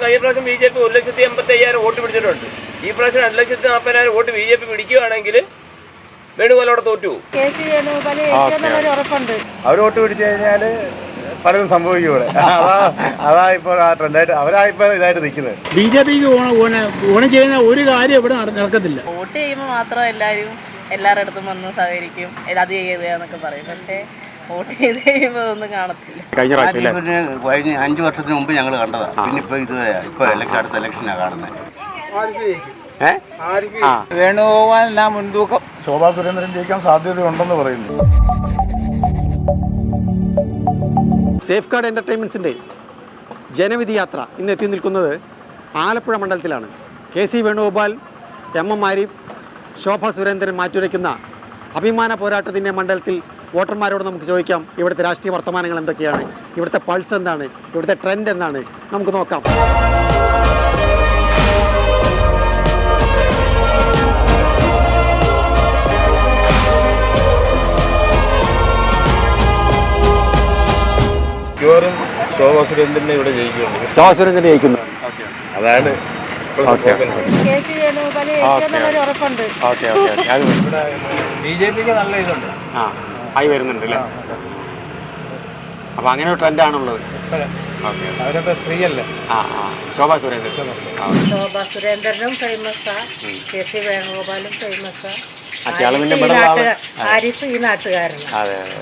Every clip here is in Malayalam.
കഴിഞ്ഞ പ്രാവശ്യം ബി ജെ പി ഒരു ലക്ഷത്തി എൺപത്തി അയ്യായിരം വോട്ട് പിടിച്ചിട്ടുണ്ട്. ഈ പ്രാവശ്യം രണ്ട് ലക്ഷത്തി നാൽപ്പതിനായിരം വോട്ട് ബി ജെ പി പിടിക്കുകയാണെങ്കിൽ വേണുഗോപാൽ അവിടെ തോറ്റു അവർ വോട്ട് പിടിച്ചു കഴിഞ്ഞാൽ പലതും സംഭവിക്കും ഇവിടെ അതാ അതാ ഇപ്പോൾ ആ ട്രെൻഡായിട്ട് അവരാ ഇപ്പോൾ ഇതായിട്ട് നിൽക്കുന്നത്. ബി ജെ പിക്ക് ഓണം ചെയ്യുന്ന ഒരു കാര്യം ഇവിടെ നട- നടക്കത്തില്ല. വോട്ട് ചെയ്യുമ്പോൾ മാത്രം എല്ലാവരും എല്ലാവരുടെ അടുത്തും വന്ന് സഹകരിക്കും. അത് ചെയ്യുക എന്നൊക്കെ പറയും. പക്ഷേ വോട്ട് ചെയ്ത് കഴിയുമ്പോൾ ഒന്നും കാണത്തില്ല. കഴിഞ്ഞ പ്രാവശ്യം പിന്നെ കഴിഞ്ഞ അഞ്ച് വർഷത്തിന് മുമ്പ് ഞങ്ങൾ കണ്ടതാണ് പിന്നെ ഇപ്പൊ ഇതുവരെ ഇപ്പൊ ഇലക്ഷൻ അടുത്ത ഇലക്ഷനാണ് കാണുന്നത് വേണുഗോപാൽ വേണുഗോപാലിനാ മുൻതൂക്കം. ശോഭാ സുരേന്ദ്രൻ ജയിക്കാൻ സാധ്യതയുണ്ടെന്ന് പറയുന്നു. സേഫ് ഗാർഡ് എന്റർടൈൻമെന്റ്സിന്റെ ജനവിധി യാത്ര ഇന്ന് എത്തി നിൽക്കുന്നത് Alappuzha മണ്ഡലത്തിലാണ്. K C Venugopal M M Arif Shobha Surendran മാറ്റുരയ്ക്കുന്ന അഭിമാന പോരാട്ടത്തിന്റെ മണ്ഡലത്തിൽ വോട്ടർമാരോട് നമുക്ക് ചോദിക്കാം ഇവിടുത്തെ രാഷ്ട്രീയ വർത്തമാനങ്ങൾ എന്തൊക്കെയാണ് ഇവിടുത്തെ പൾസ് എന്താണ് ഇവിടുത്തെ ട്രെൻഡ് എന്താണ് നമുക്ക് നോക്കാം. മിക്കവാറും ശോഭാ സുരേന്ദ്രനെ ഇവിടെ ജയിക്കുന്നുണ്ട്. ശോഭ സുരേന്ദ്രൻ ജയിക്കുന്നു. അതാണ് ബി ജെ പിക്ക് നല്ല ഇതുണ്ട്. ആ. ആയി വരുന്നുണ്ട് അല്ലേ? അപ്പോൾ അങ്ങനെ ഒരു ട്രെൻഡാണുള്ളത് അവരൊക്കെ സ്ത്രീയല്ലേ? ആ ആ. ശോഭാ സുരേന്ദ്രൻ. ശോഭാ സുരേന്ദ്രനും ഫേമസാ കെ സി വേണുഗോപാലും ഫേമസാ മറ്റേ ആൾ. പിന്നെ ഇവിടെ ആരിഫ് ഈ നാട്ടുകാരനാണ് അതെ അതെ.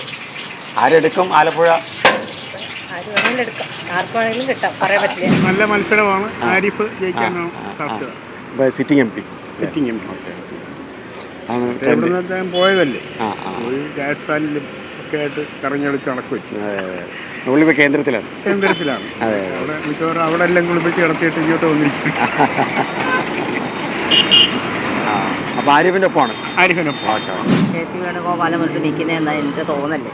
ആരെടുക്കും ആലപ്പുഴ? ആര് വേണമെങ്കിലും എടുക്കാം. ആർക്ക് വേണമെങ്കിലും കിട്ടാം. പറയാൻ പറ്റില്ല. നല്ല മത്സരമാണ്. ആരിഫ് ജയിക്കാനാണ് സാധ്യത. Sitting M P. Sitting M P. ആണ്. ഇവിടുന്ന് അദ്ദേഹം പോയതല്ലേ? ആ ആ. പോയി രാജസ്ഥാനിലും ഒക്കെ ആയിട്ട് കറങ്ങിയടിച്ച് നടക്കും നമ്മളിപ്പോൾ കേന്ദ്രത്തിലാണ്. കേന്ദ്രത്തിലാണ്. അതെ അവിടെ മിക്കവാറും അവിടെ എല്ലാം കുളിപ്പിച്ച് കിടത്തിയിട്ട് ഇങ്ങോട്ട് വന്നിരിക്കും ആ അപ്പോൾ ആരിഫിന്റെ ഒപ്പമാണ്? ആരിഫിനൊപ്പം കെ സി വേണുഗോപാലം വന്നിട്ട് നിൽക്കുന്നതെന്നാണ് എന്റെ തോന്നല്ലേ.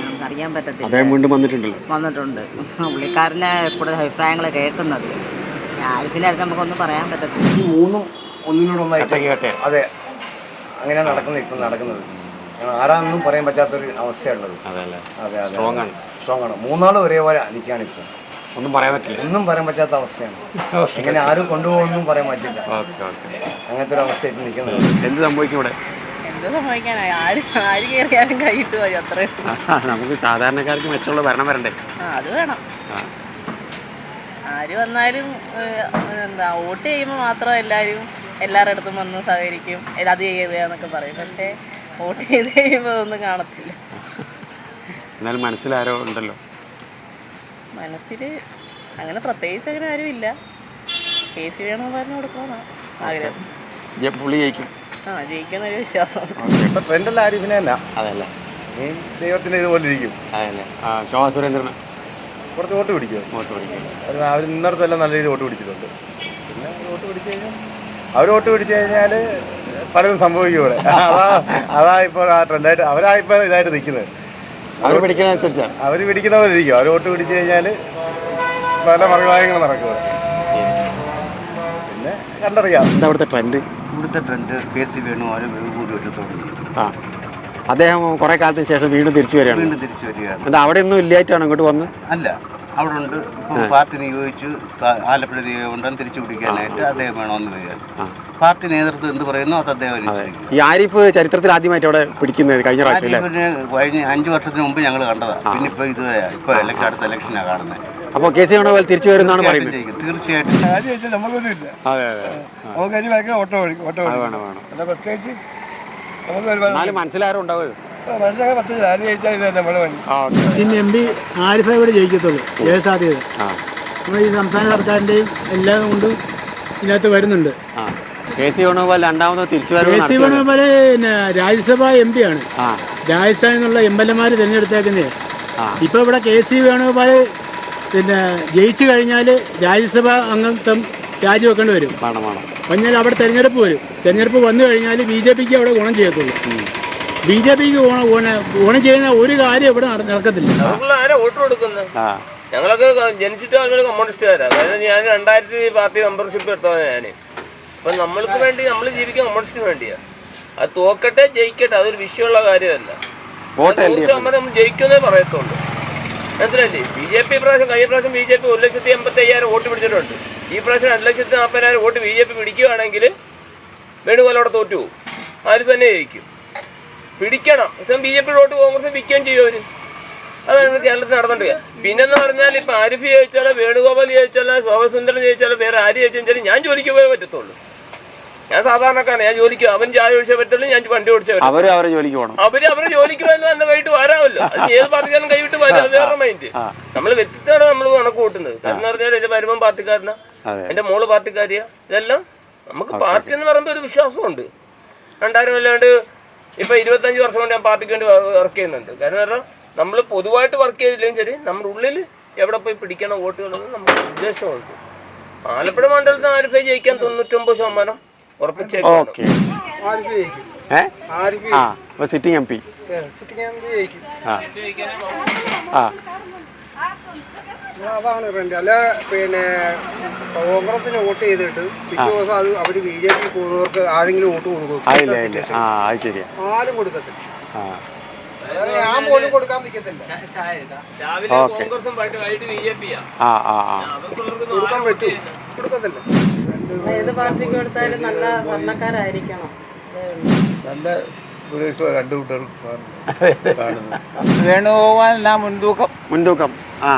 നമുക്കറിയാൻ പറ്റത്തില്ല. അദ്ദേഹം വീണ്ടും വന്നിട്ടുണ്ടല്ലോ. വന്നിട്ടുണ്ട്. പുള്ളിക്കാരനെ കൂടുതൽ അഭിപ്രായങ്ങൾ കേൾക്കുന്നത്. അടുത്ത് നമുക്കൊന്നും പറയാൻ പറ്റത്തില്ല. മൂന്നും ഒന്നിനോടൊന്നായിട്ട് അതെ അങ്ങനെയാണ് നടക്കുന്നത് ഇപ്പം നടക്കുന്നത്. ആരാന്നും പറയാൻ പറ്റാത്തൊരു അവസ്ഥയുള്ളത് അതെ അല്ലേ അതെ. സ്ട്രോങ് ആണ്. മൂന്നാളും ഒരേപോലെ നിൽക്കുകയാണ് ഇപ്പം. ഒന്നും പറയാൻ പറ്റില്ല. ഒന്നും പറയാൻ പറ്റാത്ത അവസ്ഥയാണ്. ഇങ്ങനെ ആരും കൊണ്ടുപോകുമെന്നും പറയാൻ പറ്റില്ല. Okay okay. അങ്ങനത്തെ ഒരു അവസ്ഥ ഇപ്പം നിൽക്കുന്നത്. എന്ത് സംഭവിക്കും ഇവിടെ. നമുക്ക് സാധാരണക്കാർക്ക് മെച്ചമുള്ള ഭരണം വരണ്ടേ? ആ അത് വേണം. ആ. ആര് വന്നാലും എന്താ വോട്ട് ചെയ്യുമ്പോൾ മാത്രം എല്ലാവരും എല്ലാവരുടെ അടുത്തും വന്ന് സഹകരിക്കും. അത് ചെയ്ത് എന്നൊക്കെ പറയും. പക്ഷേ വോട്ട് ചെയ്ത് കഴിയുമ്പോൾ ഒന്നും കാണത്തില്ല. എന്നാലും മനസ്സിലാരോ ഉണ്ടല്ലോ? മനസ്സിൽ അങ്ങനെ പ്രത്യേകിച്ച് അങ്ങനെ ആരും ഇല്ല. കെ സി വേണോപാലിന് കൊടുക്കണമെന്നാണ് ആഗ്രഹം. ജെ- പുള്ളി ജയിക്കും. ആ ജയിക്കുന്നൊരു വിശ്വാസം. ഇപ്പം ട്രെൻഡല്ല തന്നെ അതല്ല. ഈ ഇതുപോലെ ഇരിക്കും. അതെല്ലേ. ആ ശോഭ സുരേന്ദ്രന്. കുറച്ച് വോട്ട് പിടിക്കും വോട്ട് പിടിക്കും. അവർ ഇന്നടത്തെല്ലാം നല്ല രീതിയിൽ വോട്ട് പിടിച്ചിട്ടുണ്ട്. പിന്നെ വോട്ട് പിടിച്ചു കഴിഞ്ഞാൽ അവർ വോട്ട് പിടിച്ചു കഴിഞ്ഞാൽ പലതും സംഭവിക്കും ഇവിടെ. അതാ അതാ ഇപ്പോൾ ആ ട്രെൻഡായിട്ട് അവരാ ഇപ്പോൾ ഇതായിട്ട് നിൽക്കുന്നത്. അവർ പിടിക്കുന്നതനുസരിച്ചാണ് അവർ പിടിക്കുന്ന പോലെ ഇരിക്കും. അവർ വോട്ട് പിടിച്ചു കഴിഞ്ഞാൽ പല മറുകാര്യങ്ങൾ നടക്കും. പിന്നെ കണ്ടറിയാം. എന്താ അവിടുത്തെ ട്രെൻഡ് ഇവിടുത്തെ ട്രെൻഡ് കെ സി വേണു ജയിക്കും ആ. അദ്ദേഹം കുറേ കാലത്തിന് ശേഷം വീണ്ടും തിരിച്ചു വരികയാണ്. വീണ്ടും തിരിച്ചു വരികയാണ്. അവിടെ ഒന്നും ഇല്ലായിട്ടാണ് ഇങ്ങോട്ട് വന്ന് അല്ല. അവിടെ ഉണ്ട് ഇപ്പം പാർട്ടി നിയോഗിച്ചു ആലപ്പുഴ നിയോഗം തിരിച്ചു പിടിക്കാനായിട്ട് അദ്ദേഹം വേണമെന്ന് വരികയാണ്. പാർട്ടി നേതൃത്വം എന്ത് പറയുന്നു? അത് അദ്ദേഹം ഈ ആരിഫ് ചരിത്രത്തിൽ ആദ്യമായിട്ട് അവിടെ പിടിക്കുന്നത് കഴിഞ്ഞ പ്രാവശ്യം കഴിഞ്ഞ അഞ്ച് വർഷത്തിന് മുമ്പ് ഞങ്ങൾ കണ്ടതാണ് പിന്നെ ഇപ്പൊ ഇതുവരെ ഇപ്പൊ ഇലക്ഷൻ അടുത്ത ഇലക്ഷനാണ് കാണുന്നത് അപ്പോൾ കെ സി വേണുഗോപാൽ തിരിച്ചു വരുന്നതാണ് പറയുന്നത്. തീർച്ചയായിട്ടും. നമുക്ക് പ്രത്യേകിച്ച് നമുക്ക് ഒരുപാട് മനസ്സിലാരും ഉണ്ടാവുമല്ലോ മനസ്സിലാക്കാൻ ആര് ജയിച്ചാൽ ഇത് നമ്മുടെ പിന്നെ എം പി ആരിഫെ ഇവിടെ ജയിക്കത്തുള്ളൂ. ജയ സാധ്യത ആ. നമ്മുടെ ഈ സംസ്ഥാന സർക്കാരിന്റെയും എല്ലാം കൊണ്ടും ഇതിനകത്ത് വരുന്നുണ്ട്. ആ. കെ സി വേണുഗോപാൽ രണ്ടാമത് തിരിച്ചു കെ സി. വേണുഗോപാൽ പിന്നെ രാജ്യസഭ എം പി ആണ്. ആ. രാജസ്ഥാനിൽ നിന്നുള്ള എം എൽ എമാർ തിരഞ്ഞെടുത്തേക്കുന്നത് ഇപ്പൊ ഇവിടെ കെ സി വേണുഗോപാൽ പിന്നെ ജയിച്ചു കഴിഞ്ഞാൽ രാജ്യസഭ അംഗത്വം രാജിവെക്കേണ്ടി വരും. വേണം ഞാൻ അവിടെ തെരഞ്ഞെടുപ്പ് വരും. തെരഞ്ഞെടുപ്പ് വന്നു കഴിഞ്ഞാൽ ബി ജെ പിക്ക് അവിടെ ഗുണം ചെയ്യത്തുള്ളൂ. ബി ജെ പിക്ക് ഗുണം ചെയ്യുന്ന ഒരു കാര്യം ഇവിടെ നട- നടക്കത്തില്ല. നമ്മൾ ആരാ വോട്ട് കൊടുക്കുന്നത് ഞങ്ങളൊക്കെ ജനിച്ചിട്ട് കമ്മ്യൂണിസ്റ്റുകാരാണ് അതായത് ഞാൻ രണ്ടായിരത്തി പാർട്ടി മെമ്പർഷിപ്പ് എടുത്തതാണ് ഞാൻ അപ്പം നമ്മൾക്ക് വേണ്ടി നമ്മൾ ജീവിക്കാൻ കമ്മ്യൂണിസ്റ്റിന് വേണ്ടിയാണ് അത് തോക്കട്ടെ ജയിക്കട്ടെ അതൊരു വിഷയമുള്ള കാര്യമല്ല. നൂറ് ശതമാനം നമ്മൾ ജയിക്കുന്നേ പറയത്തുള്ളൂ. മനസ്സിലല്ലേ ബി ജെ പി പ്രാവശ്യം കഴിഞ്ഞ പ്രാവശ്യം ബി ജെ പി ഒരു ലക്ഷത്തി എൺപത്തി അയ്യായിരം വോട്ട് പിടിച്ചിട്ടുണ്ട്. ഈ പ്രാവശ്യം രണ്ട് ലക്ഷത്തി നാൽപ്പതിനായിരം വോട്ട് ബി ജെ പി പിടിക്കുകയാണെങ്കിൽ വേണുപോലെ അവിടെ തോറ്റു പോകും. ആര് തന്നെ ജയിക്കും? പിടിക്കണം. പക്ഷേ B J P vote Congress വിൽക്കുകയും ചെയ്യും അവർ. അതാണ് കേരളത്തിൽ നടന്നിട്ട് പിന്നെന്ന് പറഞ്ഞാൽ ഇപ്പൊ ആരിഫ് ചോദിച്ചാലോ വേണുഗോപാൽ ചോദിച്ചാലോ ശോഭസുന്ദരൻ ചോദിച്ചാലോ വേറെ ആര് ചോദിച്ചാലും ഞാൻ ജോലിക്ക് പോയേ പറ്റത്തുള്ളൂ. ഞാൻ സാധാരണക്കാരൻ ഞാൻ ജോലിക്ക് അവൻ ചായ ഒഴിച്ചേ പറ്റുള്ളൂ ഞാൻ വണ്ടി ഓടിച്ചേ അവർ അവരും ജോലിക്ക് പോകണം അവർ അവരെ ജോലിക്ക് പോയാലും അന്ന് കൈയിട്ട് വരാമല്ലോ. അത് ഏത് പാർട്ടിക്കാരനും കൈവിട്ട് വരാം അത് വേറെ മൈൻഡ്. നമ്മൾ വ്യക്തിത്വമാണ് നമ്മൾ കണക്ക് കൂട്ടുന്നത്. കാരണം പറഞ്ഞാൽ എന്റെ വരുമ്പം പാർട്ടിക്കാരനാ. എന്റെ മോൾ പാർട്ടിക്കാരിയാ. ഇതെല്ലാം നമുക്ക് പാർട്ടി എന്ന് പറയുമ്പോൾ ഒരു വിശ്വാസമുണ്ട്. രണ്ടായിരം അല്ലാണ്ട് ഇപ്പൊ ഇരുപത്തഞ്ച് വർഷം കൊണ്ട് ഞാൻ പാർട്ടിക്ക് വേണ്ടി വർക്ക് ചെയ്യുന്നുണ്ട്. കാരണം പറഞ്ഞാൽ നമ്മൾ പൊതുവായിട്ട് വർക്ക് ചെയ്തില്ലെങ്കിൽ ശരി നമ്മുടെ ഉള്ളിൽ എവിടെ പോയി പിടിക്കണം വോട്ടുകളെന്ന് നമുക്ക് ഉദ്ദേശമുണ്ട്. ആലപ്പുഴ മണ്ഡലത്തിൽ ആരിഫൈ ജയിക്കാൻ തൊണ്ണൂറ്റൊമ്പത് ശതമാനം ഉറപ്പിച്ചേക്കും സിറ്റിംഗ് എം പി. ആ. ആ. അതാണ് റെന്റ് അല്ല പിന്നെ കോൺഗ്രസിന് വോട്ട് ചെയ്തിട്ട് പിറ്റേ ദിവസം അത് അവർ ബി ജെ പി പോകുന്നവർക്ക് ആരെങ്കിലും വോട്ട് കൊടുക്കും ആ ഇല്ല ഇല്ല. ആ അത് ആരും കൊടുക്കത്തില്ല. ഞാൻ പോലും കൊടുക്കാൻ നിൽക്കത്തില്ല കൊടുക്കാൻ പറ്റൂ. കൊടുക്കത്തില്ല. ഏത് പാർട്ടിക്ക് കൊടുത്താലും നല്ല ഭരണക്കാരായിരിക്കണം. നല്ല വേണുഗോപാലിനാ മുൻതൂക്കം? മുൻതൂക്കം. ആ.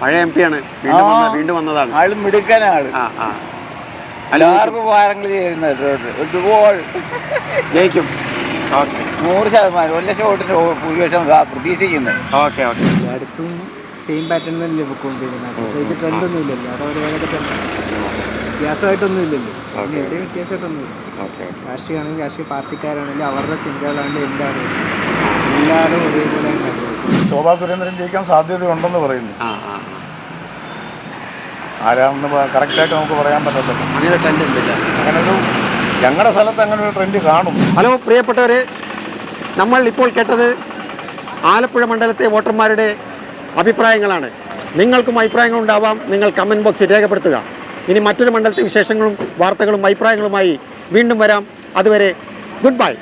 പഴയ എം പി ആണ്. വീണ്ടും വന്ന വീണ്ടും വന്നതാണ്. ആൾ മിടുക്കനാൾ ആ ആ. എല്ലാവർക്കും ഉപകാരങ്ങൾ ചെയ്യുന്നത് ഇതുപോലെ ജയിക്കും. ഓക്കെ. നൂറ് ശതമാനം. ഒരു ലക്ഷം വോട്ടിന് ഭൂരിപക്ഷം ഇതാ പ്രതീക്ഷിക്കുന്നത് ഓക്കെ ഓക്കെ. അടുത്തും സെയിം പാറ്റേൺ തന്നെ പൊക്കോണ്ടിരുന്നത് ഇത് ട്രെൻഡ് ഒന്നും ഇല്ലല്ലോ അവിടെ ഒരു വേഗത തന്നെ. വ്യത്യാസമായിട്ടൊന്നും ഇല്ലല്ലോ പിന്നെ എവിടെയും വ്യത്യാസമായിട്ടൊന്നും ഇല്ല ഓക്കെ. രാഷ്ട്രീയമാണെങ്കിലും രാഷ്ട്രീയ പാർട്ടിക്കാരാണെങ്കിലും അവരുടെ ചിന്തകളാണ്ട് എന്താണ്? എല്ലാവരും ഒരേപോലെ ശോഭാ സുരേന്ദ്രൻ ജയിക്കാൻ സാധ്യതയുണ്ടെന്ന് പറയുന്നു. ആ ആ ആ. ആരാണെന്ന് കറക്റ്റായിട്ട് നമുക്ക് പറയാൻ പറ്റത്തില്ല. അങ്ങനെ ഒരു ഞങ്ങളുടെ സ്ഥലത്ത് അങ്ങനെ ഒരു ട്രെൻഡ് കാണും. ഹലോ പ്രിയപ്പെട്ടവരെ നമ്മൾ ഇപ്പോൾ കേട്ടത് ആലപ്പുഴ മണ്ഡലത്തെ വോട്ടർമാരുടെ അഭിപ്രായങ്ങളാണ്. നിങ്ങൾക്കും അഭിപ്രായങ്ങൾ ഉണ്ടാവാം. നിങ്ങൾ കമന്റ് ബോക്സിൽ രേഖപ്പെടുത്തുക. ഇനി മറ്റൊരു മണ്ഡലത്തെ വിശേഷങ്ങളും വാർത്തകളും അഭിപ്രായങ്ങളുമായി വീണ്ടും വരാം. അതുവരെ ഗുഡ് ബൈ